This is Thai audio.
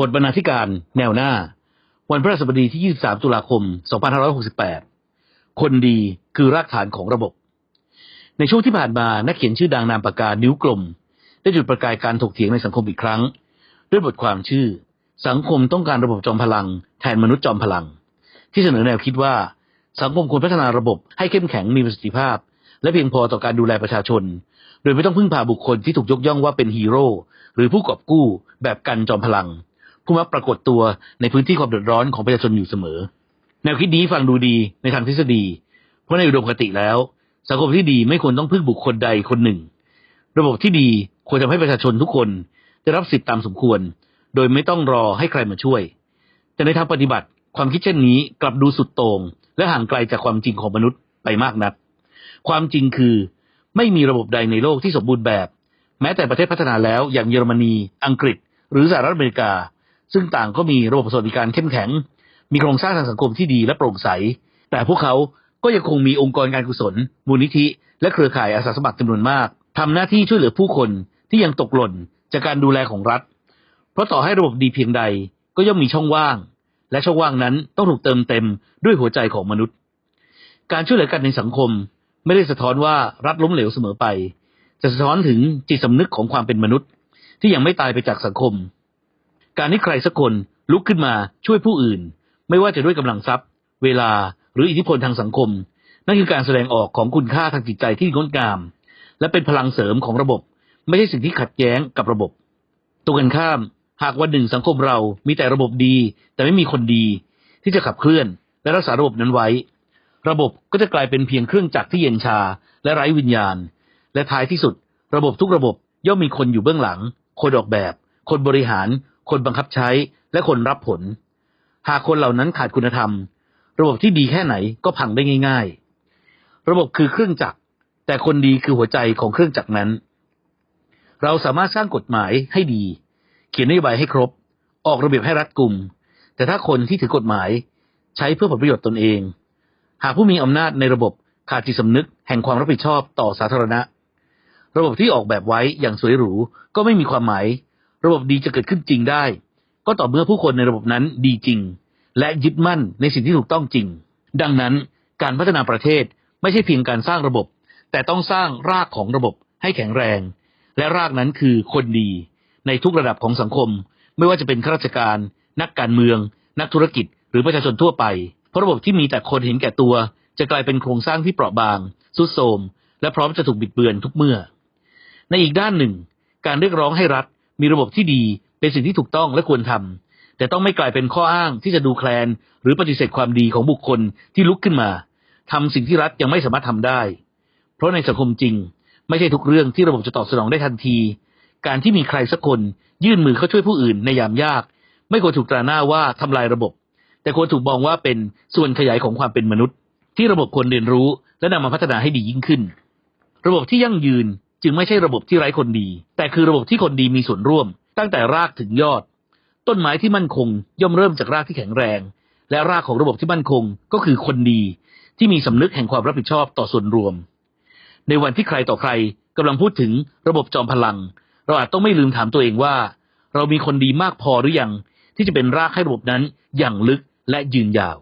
บทบรรณาธิการแนวหน้า วันพฤหัสบดีที่ 23 ตุลาคม 2568 คนดีคือรากฐานของระบบ ในช่วงที่ผ่านมานักเขียนชื่อดังนามปากกานิ้วกลม ได้จุดประกายการถกเถียงในสังคมอีกครั้ง ด้วยบทความชื่อ สังคมต้องการระบบจอมพลัง แทนมนุษย์จอมพลัง ที่เสนอแนวคิดว่า สังคมควรพัฒนาระบบให้เข้มแข็งมีประสิทธิภาพ และเพียงพอต่อการดูแลประชาชน โดยไม่ต้องพึ่งพาบุคคลที่ถูกยกย่องว่าเป็นฮีโร่หรือผู้กอบกู้แบบกันจอมพลัง ผู้มักปรากฏตัวในพื้นที่ความเดือดร้อนของประชาชนอยู่เสมอ แนวคิดนี้ฟังดูดีในทางทฤษฎี เพราะในอุดมคติแล้ว สังคมที่ดีไม่ควรต้องพึ่งบุคคลใดคนหนึ่ง ระบบที่ดีควรทำให้ประชาชนทุกคนได้รับสิทธิตามสมควร โดยไม่ต้องรอให้ใครมาช่วย แต่ในทางปฏิบัติความคิดเช่นนี้กลับดูสุดโต่งและห่างไกลจากความจริงของมนุษย์ไปมากนัก ความจริงคือไม่มีระบบใดในโลกที่สมบูรณ์แบบ แม้แต่ประเทศพัฒนาแล้วอย่างเยอรมนี อังกฤษ หรือสหรัฐอเมริกา ซึ่งต่างก็มีระบบสวัสดิการเข้มแข็ง มีโครงสร้างทางสังคมที่ดีและโปร่งใส แต่พวกเขาก็ยังคงมีองค์กรการกุศล มูลนิธิ และเครือข่ายอาสาสมัครจำนวนมากทำหน้าที่ช่วยเหลือผู้คนที่ยังตกหล่นจากการดูแลของรัฐ เพราะต่อให้ระบบดีเพียงใดก็ย่อมมีช่องว่าง และช่องว่างนั้นต้องถูกเติมเต็มด้วยหัวใจของมนุษย์ การช่วยเหลือกันในสังคม ไม่ได้สะท้อนว่ารัฐล้มเหลวเสมอไป จะสะท้อนถึงจิตสำนึกของความเป็นมนุษย์ ที่ยังไม่ตายไปจากสังคม การที่ใครสักคนลุกขึ้นมาช่วยผู้อื่น ไม่ว่าจะด้วยกำลังทรัพย์ เวลาหรืออิทธิพลทางสังคม นั่นคือการแสดงออกของคุณค่าทางจิตใจที่งดงาม และเป็นพลังเสริมของระบบ ไม่ใช่สิ่งที่ขัดแย้งกับระบบตรงกันข้าม หากวันหนึ่งสังคมเรามีแต่ระบบดี แต่ไม่มีคนดี ที่จะขับเคลื่อน และรักษาระบบนั้นไว้ ระบบก็จะกลายเป็นเพียงเครื่องจักรที่เย็นชา และไร้วิญญาณ และท้ายที่สุด ระบบทุกระบบย่อมมีคนอยู่เบื้องหลัง คนออกแบบ คนบริหาร คนบังคับใช้และคนรับผล หากคนเหล่านั้นขาดคุณธรรม ระบบที่ดีแค่ไหนก็พังได้ง่าย ๆ ระบบคือเครื่องจักร แต่คนดีคือหัวใจของเครื่องจักรนั้น เราสามารถสร้างกฎหมายให้ดี เขียนนโยบายให้ครบ ออกระเบียบให้รัดกุม แต่ถ้าคนที่ถือกฎหมายใช้เพื่อผลประโยชน์ตนเอง หากผู้มีอำนาจในระบบขาดจิตสำนึกแห่งความรับผิดชอบต่อสาธารณะ ระบบที่ออกแบบไว้อย่างสวยหรูก็ไม่มีความหมาย ระบบดีจะเกิดขึ้นจริงได้ ก็ต่อเมื่อผู้คนในระบบนั้นดีจริง และยึดมั่นในสิ่งที่ถูกต้องจริง ดังนั้นการพัฒนาประเทศไม่ใช่เพียงการสร้างระบบ แต่ต้องสร้างรากของระบบให้แข็งแรง และรากนั้นคือคนดี ในทุกระดับของสังคม ไม่ว่าจะเป็นข้าราชการ นักการเมือง นักธุรกิจ หรือประชาชนทั่วไปเพราะระบบที่มีแต่คนเห็นแก่ตัว จะกลายเป็นโครงสร้างที่เปราะบางสุดโทมและพร้อมจะถูกบิดเบือนทุกเมื่อ ในอีกด้านหนึ่ง การเรียกร้องให้รัฐ มีระบบที่ดีเป็นสิ่งที่ถูกต้องและควรทำแต่ต้องไม่กลายเป็นข้ออ้างที่จะดูแคลน หรือปฏิเสธความดีของบุคคลที่ลุกขึ้นมาทำสิ่งที่รัฐยังไม่สามารถทำได้ เพราะในสังคมจริง ไม่ใช่ทุกเรื่องที่ระบบจะตอบสนองได้ทันที การที่มีใครสักคนยื่นมือเข้าช่วยผู้อื่นในยามยาก ไม่ควรถูกตราหน้าว่าทำลายระบบ แต่ควรถูกมองว่าเป็นส่วนขยายของความเป็นมนุษย์ ที่ระบบควรเรียนรู้และนำมาพัฒนาให้ดียิ่งขึ้น ระบบที่ยั่งยืน จึงไม่ใช่ระบบที่ไร้คนดี แต่คือระบบที่คนดีมีส่วนร่วม ตั้งแต่รากถึงยอด ต้นไม้ที่มั่นคง ย่อมเริ่มจากรากที่แข็งแรง และรากของระบบที่มั่นคงก็คือคนดี ที่มีสำนึกแห่งความรับผิดชอบต่อส่วนรวม ในวันที่ใครต่อใครกำลังพูดถึงระบบจอมพลัง เราอาจต้องไม่ลืมถามตัวเองว่า เรามีคนดีมากพอหรือยังที่จะเป็นรากให้ระบบนั้นอย่างลึกและยืนยาว